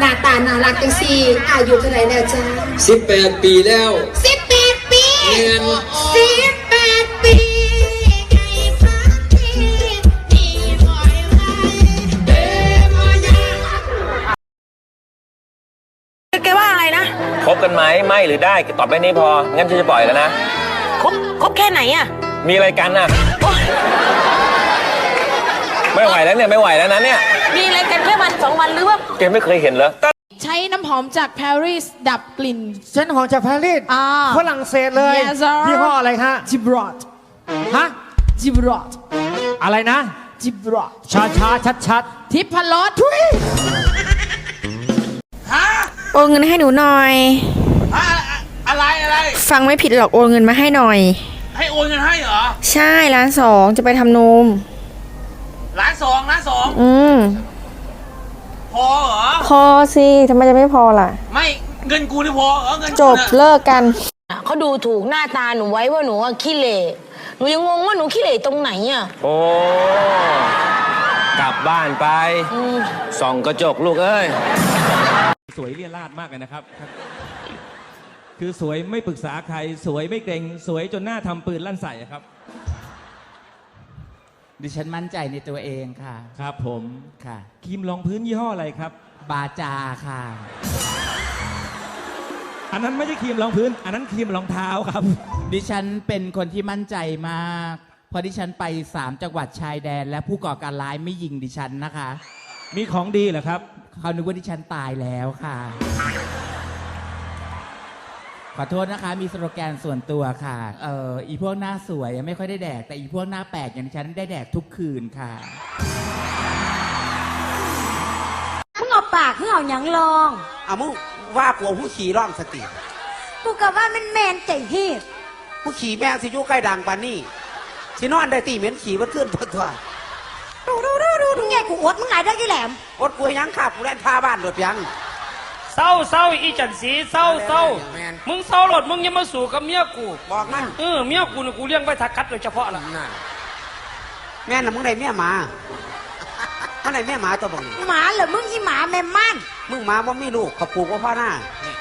หน้าตาน่ารักจังซี่อายุเท่าไหร่แล้วจ้าสิบแปดปีแล้ว สิบแปดปีเรียนสิบแปดปีไก่พักทีนี่ปล่อยไว้เดมอยา แกว่าอะไรนะคบกันไหมไม่หรือได้ตอบแค่นี้พอ งั้นฉันจะปล่อยแล้วนะ คบคบแค่ไหนอะมีอะไรกันน่ะ โอ๊ยไม่ไหวแล้วเนี่ย ไม่ไหวแล้วนะเนี่ย มีอะไรกันแค่วันสองวันหรือว่า แกไม่เคยเห็นเหรอ ใช้น้ำหอมจากปารีสดับกลิ่น เส้นของจากปารีสอ่าฝรั่งเศสเลย Yes, sir ยี่ห้ออะไรฮะจิบรอดฮะจิบรอดอะไรนะ จิบรอดช้าช้าชัดชัดทิพรสทุยโอนเงินให้หนูหน่อย อะไรอะไร ฟังไม่ผิดหรอกโอนเงินมาให้หน่อย ให้โอนเงินให้เหรอ ใช่ร้านสองจะไปทำนมล้านส องล้านสองอืม พอเหรอ พอสิทำไมจะไม่พอล่ะ ไม่เงินกูนี่พอเหรอเงินจกูบน่ะเลิกกัน เขาดูถูกหน้าตาหนูไว้ว่าหนูอะขี้เหร่หนูยังงงว่าหนูขี้เหร่ตรงไหนอะโอ้ กลับบ้านไปอืมส่องกระจกลูกเอ้ย สวยเลี่ยราดมากเลยนะครับ คือสวยไม่ปรึกษาใคร สวยไม่เกรง สวยจนหน้าทำปืนลั่นใส่อะครับ ดิฉันมั่นใจในตัวเองค่ะ ครับผมค่ะ ครีมรองพื้นยี่ห้ออะไรครับ บาจาค่ะ อันนั้นไม่ใช่ครีมรองพื้น อันนั้นครีมรองเท้าครับ ดิฉันเป็นคนที่มั่นใจมากเพราะดิฉันไปสามจังหวัดชายแดน และผู้ก่อการร้ายไม่ยิงดิฉันนะคะ มีของดีเหรอครับ เขานึกว่าดิฉันตายแล้วค่ะข อโทษนะคะ มีสโลแกนส่วนตัวค่ะ เอ่ออีพวกหน้าสวยไม่ค่อยได้แดก แต่อีพวกหน้าแปลกอย่างดิฉันได้แดกทุกคืนค่ะ มึงเอาปากมึงเอาหยังลองอะมึงว่ากูเอาผู้ขี่ร่องสติ กูก็ว่ามันแมนใจฮีดผู้ขี่แม่งสิอยุใกล้ดังปานนี่สินอนได้ตีเหม็นขี่มันขึ้นตัวตัวดูดูดูดูมึงไงกูอดมึงไงได้กี่แหลมอดกูให้ยังขับกูแล่นพาบ้านโดดยังเศร้าเศร้าอีจันสีเศร้าเศร้าแม่น มึงเศร้าหลดมึงอยังมาสู่กับเมียกูบอกมันเออเมียกูนี่กูเลี้ยงไว้ทักกัดโดยเฉพาะล่ะนั่นแม่น่ะมึงได้เมียหมามันได้เมียหมาตัวบังนี่หมาเหรอมึงอีหมาแม่ม่านมึงหมาบ่มีลูกกับปลูกว่าพ่อหน้านี่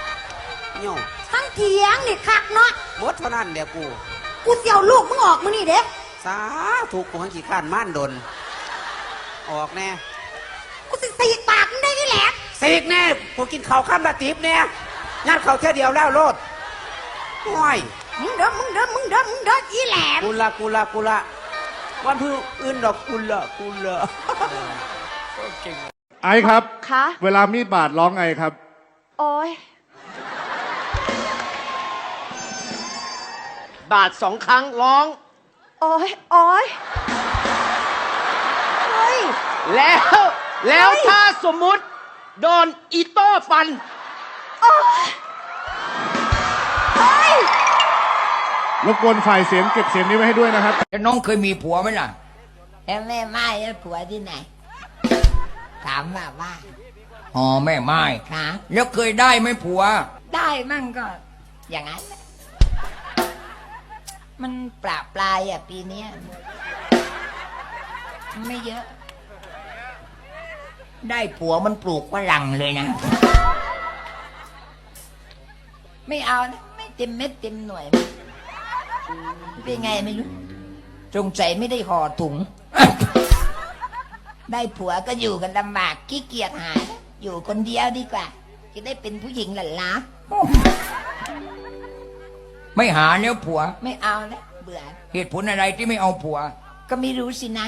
โย่ทั้งเถียงนี่คักเนาะหมดเท่านั้นเดี๋ยวกูกูเสี่ยวลูกมึงออกมึงนี่เด้สาถูกกูหันขี้ข้านม่านดน ออกแน่กูสิตีปากมึงได้กี่แหลม สีกแน่กูกินข้าวข้ามละติบเนี่ยงัดข้าวเท่าเดียวแล้วโลดโอ้ยมึงเด้อมึงเด้อมึงเด้อมึงเด้ออีแหลมกูละกูละกูละวันพื้อื่นดอกกูละกูละไอครับ คะ เวลามีดบาดร้องไงครับ โอ้ยบาทสองครั้งร้อง โอ้ยโอ้ยเฮ้ย แล้ว แล้วถ้าสมมุติ โดนอีโต้ฟันรบกวนฝ่ายเสียงเก็บเสียงนี้ไว้ให้ด้วยนะครับน้องเคยมีผัวไหมล่ะ แล้วแม่ไม้แล้วผัวที่ไหน ถามว่าว่าอ๋อแม่ไม้คะแล้วเคยได้ไหมผัว ได้มั่งก็ อย่างนั้นแหละมันปราปลายอะปีเนี้ยไม่เยอะ ได้ผัวมันปลูกฝรั่งเลยนะ ไม่เอานะไม่เต็มเม็ดเต็มหน่วย เป็นไงไม่รู้จงใจไม่ได้ห่อถุง ได้ผัวก็อยู่กันลำบากขี้เกียจหา อยู่คนเดียวดีกว่า จะได้เป็นผู้หญิงหล่นล้าไม่หาแล้วผัว ไม่เอาแล้วเบื่อ เหตุผลอะไรที่ไม่เอาผัว ก็ไม่รู้สินะ